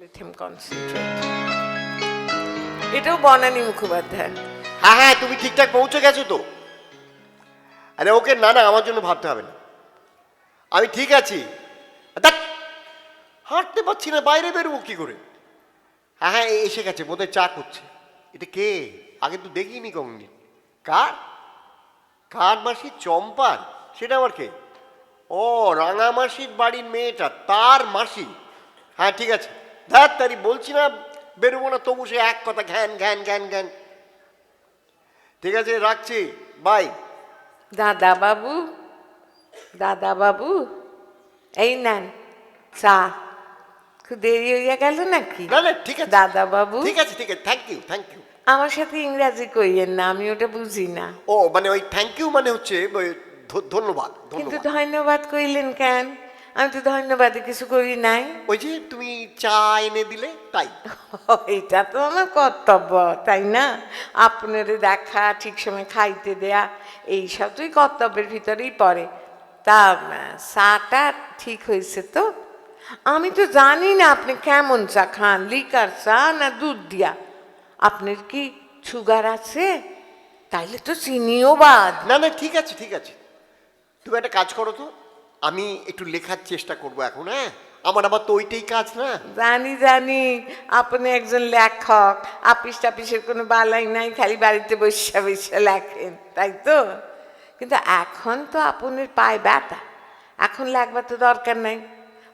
let him concentrate. এটাও বনানী মুখোপাধ্যায়। হ্যাঁ হ্যাঁ তুমি ঠিকঠাক পৌঁছে গেছো তো। আরে ওকে, না না, আমার জন্য ভাবতে হবে না। আমি ঠিক আছি। দেখ, হাঁটতে পারছি না, বাইরে বেরোবো কি করে? হ্যাঁ হ্যাঁ এসে গেছে, বোধহয় চা করছে। এটা কে? আগে তো দেখিনি কমনি কার? কার মাসি চম্পার? সেটা আবার কে? ও রাঙা মাসির বাড়ির মেয়েটা, তার মাসি। হ্যাঁ ঠিক আছে। ধ্যাত তারি বলছি না বেরোবো না তবু সে এক কথা ঘ্যান ঘ্যান ঘ্যান ঘ্যান। ঠিক আছে রাখছি বাই। দাদা বাবু দাদা বাবু এই নেন চা। খুব দেরি হইয়া গেল নাকি? না না ঠিক আছে। দাদা বাবু। ঠিক আছে ঠিক আছে থ্যাংক ইউ থ্যাংক ইউ আমার সাথে ইংরাজি কইয়েন না আমি ওটা বুঝি না। ও মানে ওই থ্যাংক ইউ মানে হচ্ছে ধন্যবাদ কিন্তু ধন্যবাদ ধন্যবাদ কইলেন কেন? আমি তো ধন্যবাদে কিছু করি নাই। ওই যে তুমি চা এনে দিলে তাই। এটা তো আমার কর্তব্য তাই না? আপনার দেখা ঠিক সময় খাইতে দেয়া এই সব তুই কর্তব্যের ভিতরেই পড়ে। তা চাটা ঠিক হয়েছে তো? আমি তো জানি না আপনি কেমন চা খান লিকার চা না দুধ দিয়া। আপনার কি সুগার আছে? তাইলে তো চিনিও বাদ। না না ঠিক আছে ঠিক আছে। তুমি একটা কাজ করো তো। আমি একটু লেখার চেষ্টা করব এখন হ্যাঁ? আমার আবার তো ওইটাই কাজ না? জানি জানি। আপনি একজন লেখক। আপিস টাপিসের কোনো বালাই নাই খালি বাড়িতে বসে বসে লেখেন তাই তো? কিন্তু এখন তো আপনার পায়ে ব্যথা। এখন লেখবার তো দরকার নাই।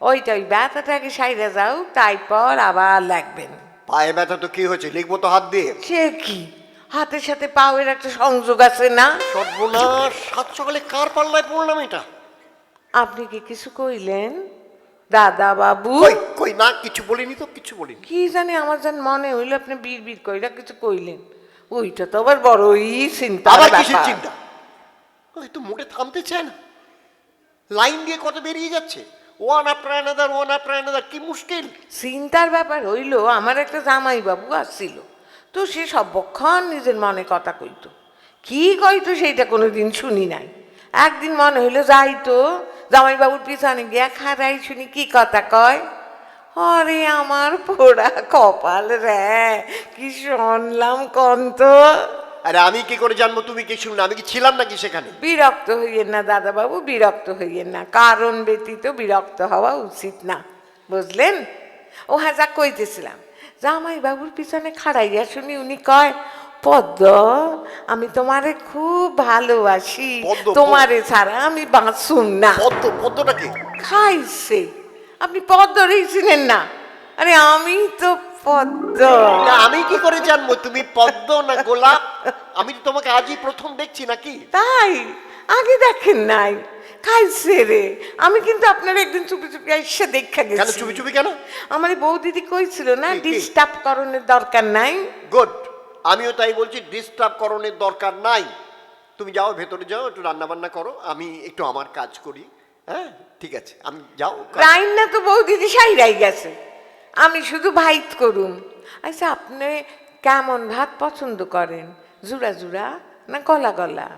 ওইটা ওই ব্যথাটাকে সাইডে যাও তারপর আবার লেখবেন। পায়ে ব্যথা তো কি হয়েছে? লিখব তো হাত দিয়ে। সে কি? হাতের সাথে পাওয়ের একটা সংযোগ আছে না? সর্বনাশ! সাত সকালে কার পাল্লায় পড়লাম এটা? আপনি কি কিছু কইলেন? দাদা বাবু। কই কই না কিছু বলিনি তো কিছু বলিনি। কি জানি আমার যেন মনে হইল আপনি বীর বীর কইরা কিছু কইলেন। ওইটা তো আবার বড়ই চিন্তা আবার কিসের চিন্তা? ওই তো মোটে থামতে চায় না। লাইন দিয়ে কত বেরিয়ে যাচ্ছে? One after another one after another কি মুশকিল? চিন্তার ব্যাপার হইল আমার একটা জামাই বাবু আসছিল। তো সে সর্বক্ষণ নিজের মনে কথা কইতো। কি কইতো সেইটা কোনোদিন শুনি নাই। একদিন মনে হইল যাই তো জামাই বাবুর পিছনে গিয়া খারাই শুনি কি কথা কয়? অরে আমার পোড়া কপাল রে কি শুনলাম কন্ত? আরে আমি কি করে জানব তুমি কি শুনলে? আমি কি ছিলাম নাকি সেখানে? বিরক্ত হইয়েন না দাদাবাবু বিরক্ত হইয়েন না। কারণ ব্যতীত বিরক্ত হওয়া উচিত না বুঝলেন? ও হ্যাঁ যা কইতেছিলাম জামাই বাবুর পিছনে খাড়াইয়া শুনি উনি কয় পদ্ম আমি তোমারে খুব ভালোবাসি। পদ্ম, তোমারে ছাড়া আমি বাঁচুন না। পদ্ম পদ্মটাকে খাইছে। আপনি পদ্ম রেছিলেন না। আরে আমি তো পদ্ম। না আমি কি করে জানব তুমি পদ্ম না গোলাপ? আমি তো তোমাকে আজই প্রথম দেখছি নাকি? তাই? আগে দেখেন নাই। খাইছে রে। আমি কিন্তু আপনার একদিন চুপি চুপি এসে দেখা কেন গেছি। চুপি চুপি কেন? আমার এই বউ দিদি কইছিল না কি, কি? ডিস্টার্ব করণের দরকার নাই। গুড আমিও তাই বলছি ডিস্টার্ব করণের দরকার নাই। তুমি যাও ভেতরে যাও একটু রান্না বান্না করো আমি একটু আমার কাজ করি হ্যাঁ? ঠিক আছে আমি যাও কাজ- রাইন না তো বউ দিদি সাইরাই গেছে। আমি শুধু ভাইত করুম। আচ্ছা আপনি কেমন ভাত পছন্দ করেন? জুড়া জুড়া না গলা গলা?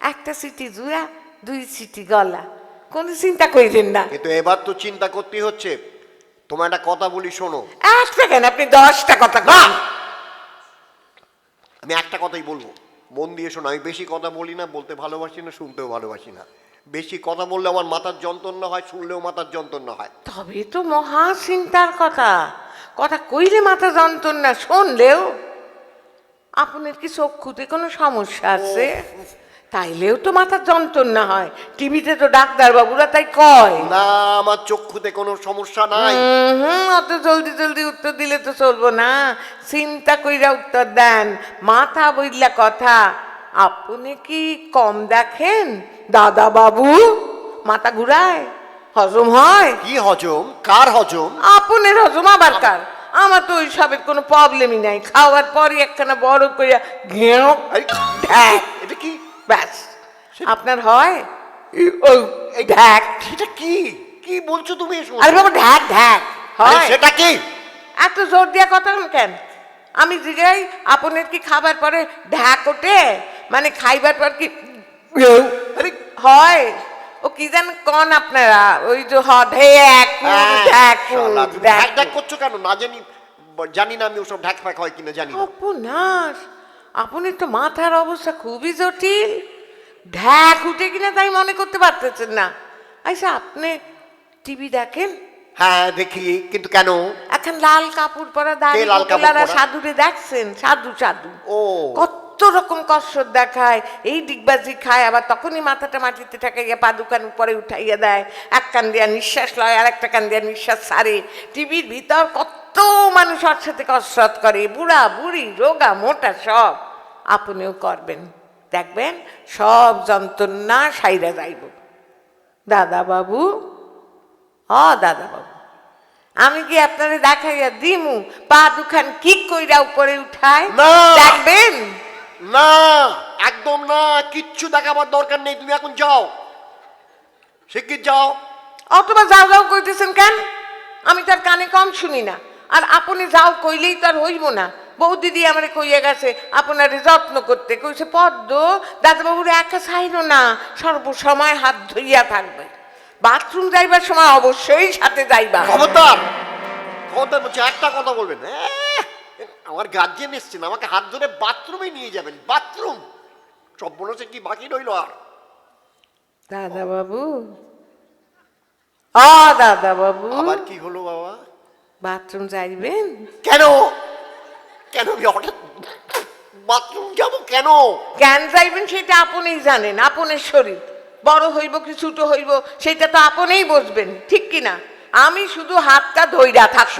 একটা সিটি জুড়া দুই সিটি গলা। কোনো চিন্তা কইলেন না। কিন্তু এবার তো চিন্তা করতেই হচ্ছে। তোমার একটা কথা বলি শোনো। এক কেন? আপনি দশটা কথা না! আমি একটা কথাই বলব। মন দিয়ে শোনো আমি বেশি কথা বলি না বলতে ভালোবাসি না শুনতেও ভালোবাসি না। বেশি কথা বললে আমার মাথার যন্ত্রণা হয় শুনলেও মাথার যন্ত্রণা হয়। তবে তো মহা চিন্তার কথা। কথা কইলে মাথা যন্ত্রণা শুনলেও আপনার কি চক্ষুতে কোনো সমস্যা আছে? তাইলেও তো মাথার যন্ত্রণা হয়। টিভিতে তো ডাক্তার বাবুরা তাই কয়। না আমার চক্ষুতে কোনো সমস্যা নাই। হুম অত জলদি জলদি উত্তর দিলে তো চলবো না। চিন্তা কইরা উত্তর দেন। মাথা বইলা কথা। আপনি কি কম দেখেন দাদা বাবু মাথা ঘুরায়। হজম হয়? কি হজম? কার হজম? আপনের হজম আবার কার? আমার তো ওই সবের কোনো প্রবলেমই নাই। খাওয়ার পরই একখানা বড় কইরা ঘেঁও। আরে, এটা কি? ব্যাস। আপনার হয়? ঢ্যাক। এটা কি? কি বলছো তুমি আরে বাবা ঢ্যাক ঢ্যাক। হয়। সেটা কি? এত জোর দিয়া কথা কেন? আমি জিগাই আপনার কি খাবার পরে ঢ্যাক ওঠে? মানে খাইবার পর কি হয়। ও কি জান কন আপনারা? ওই যে হ ঢেক হ্যাঁ, ঢেক ঢ্যাক। করছ কেন? না জানি জানি না আমি ওসব ঢাক ফ্যাক হয় কিনা জানি না। অপনাশ আপনি তো মাথার অবস্থা খুবই জটিল। ঢ্যাক উঠে কিনা তাই মনে করতে পারতেছেন না। আচ্ছা আপনি টিভি দেখেন? হ্যাঁ দেখি কিন্তু কেন? এখন লাল কাপড় পরা দাঁড়িয়ে লাল কাপড়? সাধুরে দেখছেন? সাধু সাধু। ও। কত রকম কসরত দেখায়। এই ডিগবাজি খায় আবার তখনই মাথাটা মাটিতে ঠেকাইয়া পাদুকান উপরে উঠাইয়া দেয়। এক কান দিয়া নিঃশ্বাস লয় আর একটা কান দিয়া নিঃশ্বাস সারে টিভির ভিতর কত মানুষ সাথে কসরত করে বুড়া বুড়ি রোগা মোটা সব। আপনিও করবেন। দেখবেন সব যন্ত্রণা সাইরা যাইব। দাদা বাবু ও দাদা বাবু। আমি কি আপনারে দেখাইয়া দিমু? পা দুখান কি কইরা উপরে উঠায়। দেখবেন? না একদম না কিচ্ছু দেখাবার দরকার নেই তুমি এখন যাও। শিগগির যাও। অথবা যাও যাও কইতেছেন কেন? আমি তার কানে কম শুনি না। আর আপনি যাও কইলেই তার হইব না। বউ দিদি আমারে কইয়া গেছে আপনারে যত্ন করতে। কইছে পদ্ম দাদাবাবুর একা ছাইরো না। সর্বসময় হাত ধইয়া থাকবে। বাথরুম যাইবার সময় অবশ্যই সাথে যাইবা। খবরদার খবরদার বলছি একটা কথা বলবেন। এহ, আমার গার্জেন এসছেন আমাকে হাত ধরে বাথরুমে নিয়ে যাবেন বাথরুম সব বলেছে কি বাকি রইল আর। দাদা বাবু ও দাদা বাবু আবার কি হলো বাবা? বাথরুম যাইবেন? কেন? কেন হঠাৎ বাথরুম যাব কেন? কেন যাইবেন সেটা আপনিই জানেন আপনের শরীর। বড় হইব কি ছোট হইব সেটা তো আপনিই বসবেন ঠিক কি না আমি শুধু হাতটা ধইরা থাকব!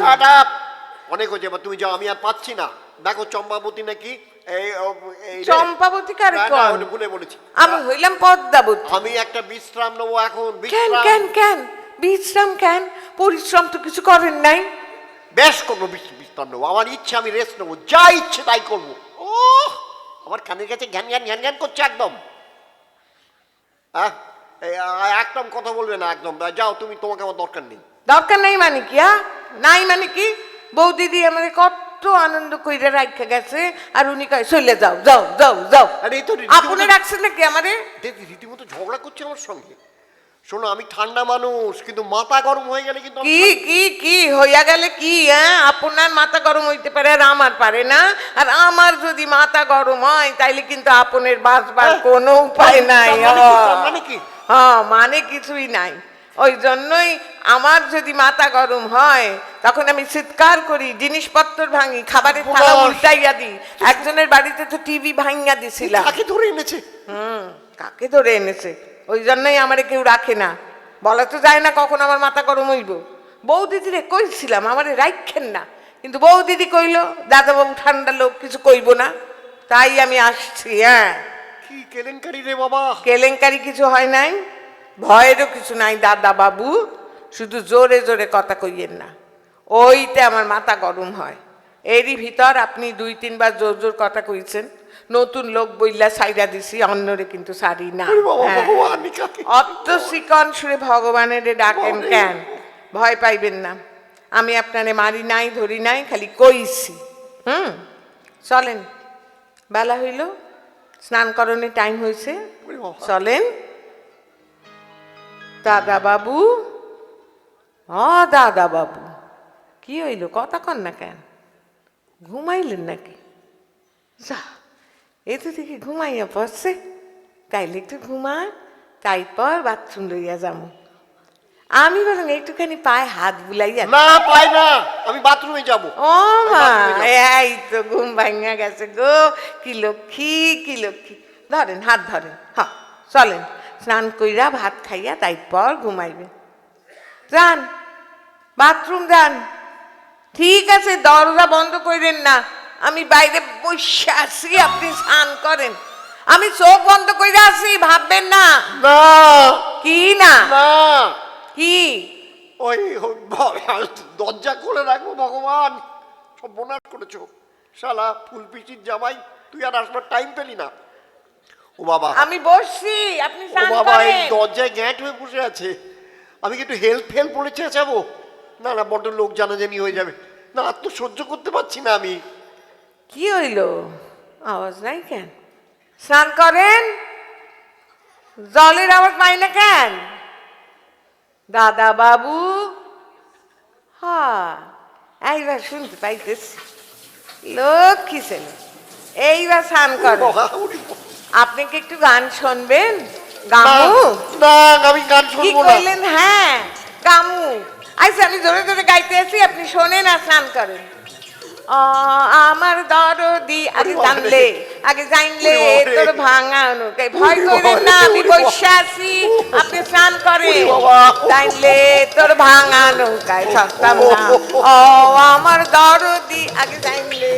অনেক হয়েছে এবার তুমি যাও আমি আর পাচ্ছি না। দেখো চম্পাবতী নাকি এই ও, এই রে। চম্পাবতী কারে না, না, কন? ওটা ভুলে বলেছি। আমি হইলাম পদ্মাবতী। আমি একটা বিশ্রাম নেব এখন কেন কেন কেন? বিশ্রাম কেন? পরিশ্রম তো কিছু করেন নাই। বেশ করব বিশ্রাম নেব। আমার ইচ্ছে আমি রেস্ট নেব। যা ইচ্ছে তাই করব। ও আমার কানের কাছে করছে একদম। হ্যাঁ একদম কথা বলবে না একদম। যাও তুমি তোমাকে আমার দরকার নেই। দরকার নেই মানে কি হ্যাঁ? নাই মানে কি? বউ দিদি আমাকে কত আনন্দ কইরা রাখা গেছে আর উনি কয় চলে যাও যাও যাও যাও আরে এই তো রীতিমতো- আপনি রাখছেন নাকি আমারে দেখ, রীতিমতো ঝগড়া করছে আমার সঙ্গে শোনো আমি ঠান্ডা মানুষ কিন্তু মাথা গরম হয়ে গেলে কিন্তু কি কি কি হইয়া গেলে কি হ্যাঁ আপনার মাথা গরম হইতে পারে আর আমার পারে না আর আমার যদি মাথা গরম হয় তাইলে কিন্তু আপনের বাঁচবার। কোনো উপায় নাই তার মানে কি? তার মানে কি? হ্যাঁ মানে কিছুই নাই ওই জন্যই আমার যদি মাথা গরম হয় তখন আমি চিৎকার করি জিনিসপত্র ভাঙি খাবারের থালা উল্টাইয়া দিই। একজনের বাড়িতে তো টিভি ভাঙিয়া দিছিলাম। কাকে ধরে এনেছে? হুম কাকে ধরে এনেছে? ওই জন্যই আমারে কেউ রাখে না। বলা তো যায় না কখন আমার মাথা গরম হইব। বউ দিদিরে কইছিলাম আমারে রাখেন না। কিন্তু বউ দিদি কইলো দাদাবাবু ঠান্ডা লোক কিছু কইব না। তাই আমি আসছি হ্যাঁ। কি কেলেঙ্কারি রে বাবা। কেলেঙ্কারি কিছু হয় নাই। ভয়েরও কিছু নাই দাদা বাবু। শুধু জোরে জোরে কথা কইয়েন না। ওইতে আমার মাথা গরম হয়। এরই ভিতর আপনি দুই তিনবার জোর জোর কথা কইছেন। নতুন লোক বইলা সাইরা দিছি অন্যরে কিন্তু সারি না। হ্যাঁ। অত শিকন সুরে ভগবানের ডাকেন। কেন? ভয় পাইবেন না। আমি আপনারে মারি নাই ধরি নাই খালি কইছি। হুম? চলেন। বেলা হইল। স্নান করণের টাইম হয়েছে চলেন। দাদা বাবু ও দাদা বাবু কি হইল? কথা কন না কেন? ঘুমাইলেন নাকি? যা এই তো দেখি ঘুমাইয়া পড়ছে। তাইলে একটু ঘুমা তাইপর বাথরুম লইয়া যাব আমি বরং একটুখানি পায়ে হাত বুলাইয়া না পাই না আমি বাথরুমে যাব। ও মা এই তো ঘুম ভাঙা গেছে গো। কি লক্ষ্মী কি লক্ষ্মী। ধরেন হাত ধরেন। হ্যাঁ চলেন। স্নান কইরা ভাত খাইয়া তারপর ঘুমাইবে। যান বাথরুম যান। ঠিক আছে দরজা বন্ধ করেন না। আমি বাইরে বসে আছি আপনি স্নান করেন। আমি চোখ বন্ধ করে আছি ভাববেন না। কি না? কি? ওই দরজা খুলে রাখব ভগবান। সব বোনাস করেছ? শালা ফুল পিসির জামাই তুই আর আসবার টাইম পেলি না। ও বাবা। আমি বসছি আপনি ও বাবা এই দরজায় গ্যাট হয়ে বসে আছে। আমি কি একটু হেল্প হেল্প বলে চেঁচাবো না না বড্ড লোক জানাজানি হয়ে যাবে। না আর তো সহ্য করতে পারছি না আমি। কি হইল? আওয়াজ নাই কেন? স্নান করেন? জলের আওয়াজ পাই না কেন? দাদা বাবু হ্যাঁ এইবার শুনতে পাইতেছি। লক্ষ্মী ছেলে এইবার স্নান করেন। বাবা। আপনি কি একটু গান শুনবেন? গামু? না আমি গান শুনব না। কইলেন হ্যাঁ গামু। আচ্ছা আমি ধরে ধরে গাইতে আছি আপনি শোনেন আর স্নান করেন। আমার দরদি আগে জানলে আগে জানলে। তোর ভাঙা অনুকে ভয় ওরে করেন না আমি। বসে আছি আপনি স্নান করে জানলে তোর ভাঙা নৌকায় থাকতাম না। ও আমার দরদি আগে জানলে